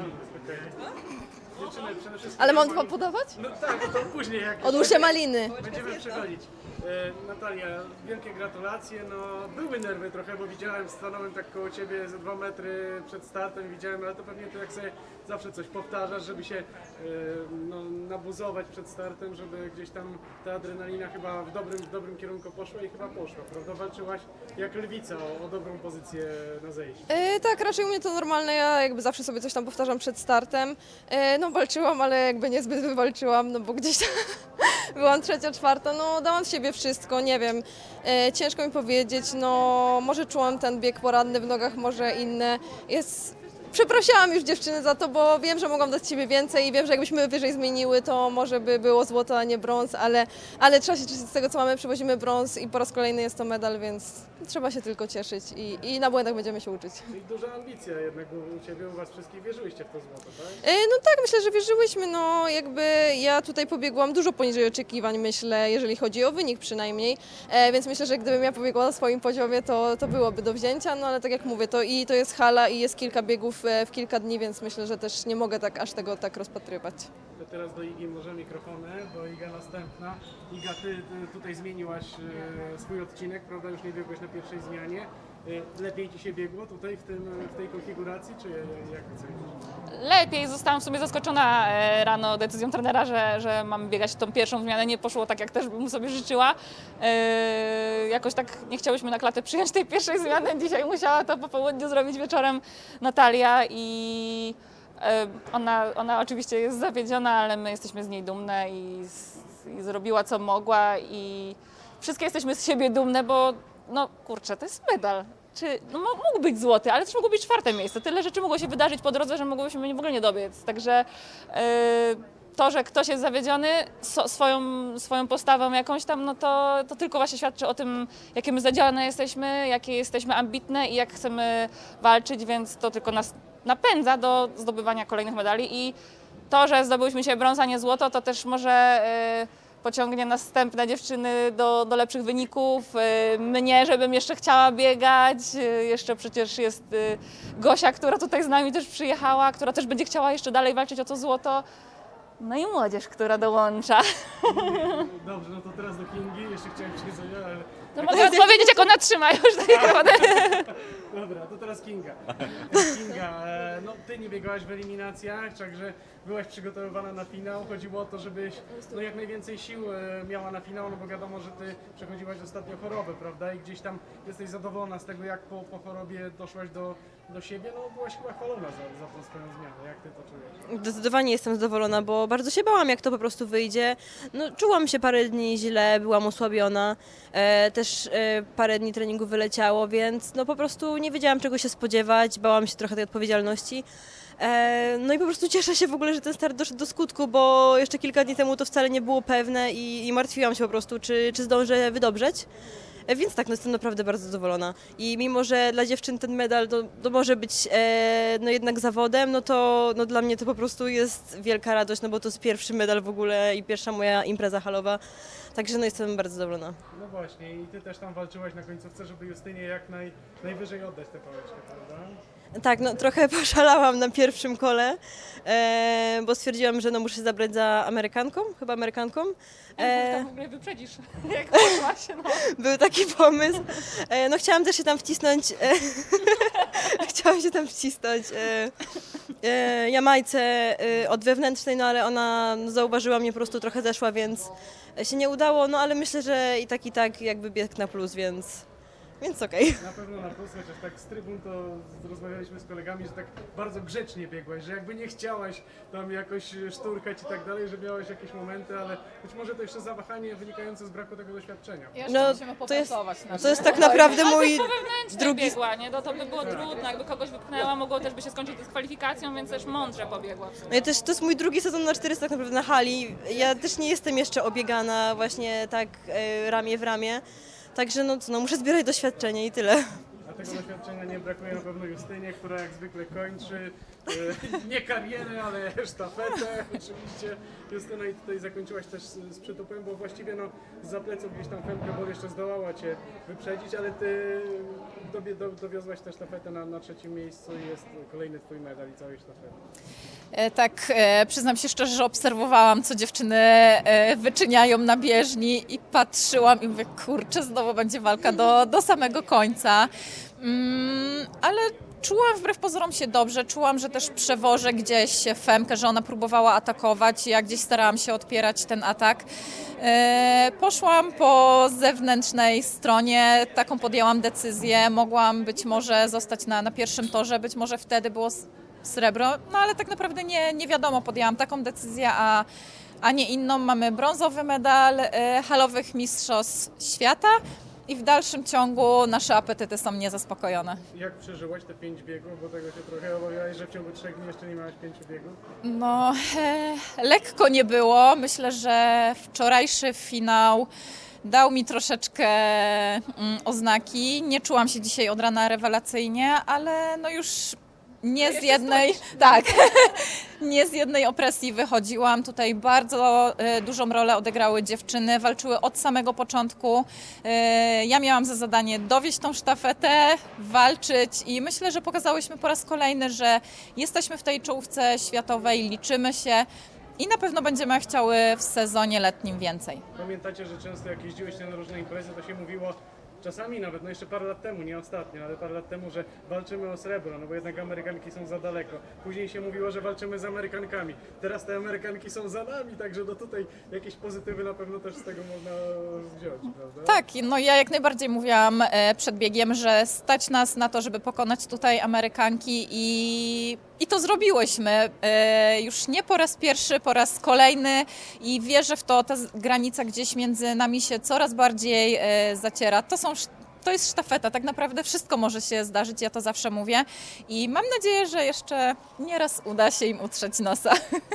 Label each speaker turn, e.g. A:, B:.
A: Okej. Dziewczyny, przede wszystkim...
B: Ale mam to podawać?
A: No tak, to później jak...
B: Odłóżcie maliny.
A: Będziemy przechodzić. E, Natalia, wielkie gratulacje. No, były nerwy trochę, bo widziałem, stanąłem tak koło ciebie ze dwa metry przed startem, widziałem, ale to pewnie ty jak sobie zawsze coś powtarzasz, żeby się e, no, nabuzować przed startem, żeby gdzieś tam ta adrenalina chyba w dobrym, w dobrym kierunku poszła i chyba poszła, prawda? Walczyłaś jak lwica o, o dobrą pozycję na zejściu.
B: E, tak, raczej u mnie to normalne. Ja jakby zawsze sobie coś tam powtarzam przed startem. E, no walczyłam, ale jakby niezbyt wywalczyłam, no bo gdzieś tam byłam trzecia, czwarta. No dałam siebie wszystko, nie wiem. E, ciężko mi powiedzieć, no może czułam ten bieg poranny w nogach, może inne. Jest... Przeprosiłam już dziewczyny za to, bo wiem, że mogłam dać siebie więcej i wiem, że jakbyśmy wyżej zmieniły, to może by było złoto, a nie brąz, ale, ale trzeba się cieszyć z tego, co mamy. Przywozimy brąz i po raz kolejny jest to medal, więc trzeba się tylko cieszyć i, i na błędach będziemy się uczyć.
A: Czyli duża ambicja jednak u, u ciebie, u was wszystkich wierzyłyście w to złoto, tak?
B: E, No tak, myślę, że wierzyłyśmy. No jakby ja tutaj pobiegłam dużo poniżej oczekiwań, myślę, jeżeli chodzi o wynik przynajmniej. E, więc myślę, że gdybym ja pobiegła na swoim poziomie, to, to byłoby do wzięcia. No ale tak jak mówię, to i to jest hala i jest kilka biegów e, w kilka dni, więc myślę, że też nie mogę tak aż tego tak rozpatrywać.
A: To teraz do Igi może mikrofony, bo Iga następna. Iga, ty, ty tutaj zmieniłaś e, swój odcinek, prawda? Już nie biegłeś na pierwszej zmianie. E, lepiej ci się biegło tutaj w, tym, w tej konfiguracji, czy jak ocenisz?
C: Lepiej, zostałam w sumie zaskoczona e, rano decyzją trenera, że, że mam biegać tą pierwszą zmianę. Nie poszło tak, jak też bym sobie życzyła. E, jakoś tak nie chciałyśmy na klatę przyjąć tej pierwszej zmiany. Dzisiaj musiała to po południu zrobić wieczorem Natalia i e, ona, ona oczywiście jest zawiedziona, ale my jesteśmy z niej dumne i, i zrobiła co mogła i wszystkie jesteśmy z siebie dumne, bo no kurczę, to jest medal. Czy, no, mógł być złoty, ale też mogło być czwarte miejsce. Tyle rzeczy mogło się wydarzyć po drodze, że mogłyśmy w ogóle nie dobiec. Także yy, to, że ktoś jest zawiedziony so, swoją, swoją postawą jakąś tam, no to, to tylko właśnie świadczy o tym, jakie my zadziałane jesteśmy, jakie jesteśmy ambitne i jak chcemy walczyć, więc to tylko nas napędza do zdobywania kolejnych medali i to, że zdobyłyśmy się brąz, a nie złoto, to też może yy, pociągnie następne dziewczyny do, do lepszych wyników. Yy, Mnie, żebym jeszcze chciała biegać. Yy, Jeszcze przecież jest yy, Gosia, która tutaj z nami też przyjechała, która też będzie chciała jeszcze dalej walczyć o to złoto. No i młodzież, która dołącza.
A: Dobrze, no to teraz do Kingi. Jeszcze chciałem się coś, ale...
C: To mogę odpowiedzieć, jak ona trzyma już mikrofony.
A: Dobra, to teraz Kinga. Kinga, e, no ty nie biegałaś w eliminacjach, także byłaś przygotowywana na finał. Chodziło o to, żebyś no, jak najwięcej sił e, miała na finał, no bo wiadomo, że ty przechodziłaś ostatnio chorobę, prawda? I gdzieś tam jesteś zadowolona z tego, jak po, po chorobie doszłaś do, do siebie. No byłaś chyba chwalona za, za tą swoją zmianę. Jak ty to czujesz?
D: Zdecydowanie jestem zadowolona, bo bardzo się bałam, jak to po prostu wyjdzie. No, czułam się parę dni źle, byłam osłabiona, e, też e, parę dni treningu wyleciało, więc no po prostu nie wiedziałam czego się spodziewać, bałam się trochę tej odpowiedzialności. E, no i po prostu cieszę się w ogóle, że ten start doszedł do skutku, bo jeszcze kilka dni temu to wcale nie było pewne i, i martwiłam się po prostu, czy, czy zdążę wydobrzeć. E, Więc tak, no jestem naprawdę bardzo zadowolona. I mimo, że dla dziewczyn ten medal to, to może być e, no jednak zawodem, no to no dla mnie to po prostu jest wielka radość, no bo to jest pierwszy medal w ogóle i pierwsza moja impreza halowa. Także no jestem bardzo zadowolona.
A: No właśnie, i ty też tam walczyłaś na końcówce, żeby Justynie jak naj, najwyżej oddać tę pałeczkę, prawda?
D: Tak, no trochę poszalałam na pierwszym kole, e, bo stwierdziłam, że no muszę się zabrać za Amerykanką, chyba Amerykanką.
C: E... w ogóle wyprzedzisz, jak poszłaś. No.
D: Był taki pomysł. E, no chciałam też się tam wcisnąć. E, chciałam się tam wcisnąć e, e, Jamajce e, od wewnętrznej, no ale ona zauważyła mnie, po prostu trochę zeszła, więc się nie udało, no ale myślę, że i tak, i tak jakby bieg na plus, więc, więc okej.
A: Na pewno na plus, chociaż tak z trybun to rozmawialiśmy z kolegami, że tak bardzo grzecznie biegłaś, że jakby nie chciałaś tam jakoś szturkać i tak dalej, że miałaś jakieś momenty, ale być może to jeszcze zawahanie wynikające z braku tego doświadczenia.
D: No to jest, to jest tak naprawdę mój
C: Wewnętrznie
D: drugi
C: biegła, nie? No to by było trudno, jakby kogoś wypchnęła, mogło też by się skończyć dyskwalifikacją, więc też mądrze pobiegła. w sumie.
D: No i też to jest mój drugi sezon na 400 tak naprawdę na hali. Ja też nie jestem jeszcze obiegana właśnie tak e, ramię w ramię. Także no no muszę zbierać doświadczenie i tyle.
A: A tego doświadczenia nie brakuje na pewno Justynie, która jak zwykle kończy e, nie karierę, ale sztafetę. Oczywiście Justyna i tutaj zakończyłaś też z, z przytupem, bo właściwie no za pleców gdzieś tam Femke Bol jeszcze zdołała Cię wyprzedzić, ale Ty do, dowiozłaś tę sztafetę na, na trzecim miejscu i jest kolejny Twój medal i całej sztafety.
E: E, Tak, e, przyznam się szczerze, że obserwowałam, co dziewczyny e, wyczyniają na bieżni i patrzyłam i mówię, kurczę, znowu będzie walka do, do samego końca. Mm, ale czułam wbrew pozorom się dobrze, czułam, że też przewożę gdzieś Femkę, że ona próbowała atakować, ja gdzieś starałam się odpierać ten atak. Poszłam po zewnętrznej stronie, taką podjęłam decyzję, mogłam być może zostać na, na pierwszym torze, być może wtedy było srebro, no ale tak naprawdę nie, nie wiadomo, podjęłam taką decyzję, a, a nie inną. Mamy brązowy medal e, halowych mistrzostw świata i w dalszym ciągu nasze apetyty są niezaspokojone.
A: Jak przeżyłaś te pięć biegów, bo tego się trochę obawiałeś, że w ciągu trzech dni jeszcze nie miałaś pięciu biegów?
E: No, e, lekko nie było. Myślę, że wczorajszy finał dał mi troszeczkę mm, oznaki. Nie czułam się dzisiaj od rana rewelacyjnie, ale no już nie z jednej, tak, nie z jednej opresji wychodziłam. Tutaj bardzo e, dużą rolę odegrały dziewczyny, walczyły od samego początku. E, Ja miałam za zadanie dowieść tą sztafetę, walczyć i myślę, że pokazałyśmy po raz kolejny, że jesteśmy w tej czołówce światowej, liczymy się i na pewno będziemy chciały w sezonie letnim więcej.
A: Pamiętacie, że często jak jeździłyście na różne imprezy, to się mówiło, czasami nawet, no jeszcze parę lat temu, nie ostatnio, ale parę lat temu, że walczymy o srebro, no bo jednak Amerykanki są za daleko. Później się mówiło, że walczymy z Amerykankami. Teraz te Amerykanki są za nami, także no tutaj jakieś pozytywy na pewno też z tego można wziąć, prawda?
E: Tak, no ja jak najbardziej mówiłam e, przed biegiem, że stać nas na to, żeby pokonać tutaj Amerykanki i, i to zrobiłyśmy. E, Już nie po raz pierwszy, po raz kolejny i wierzę w to, ta granica gdzieś między nami się coraz bardziej e, zaciera. To są sz- to jest sztafeta, tak naprawdę wszystko może się zdarzyć, ja to zawsze mówię i mam nadzieję, że jeszcze nieraz uda się im utrzeć nosa.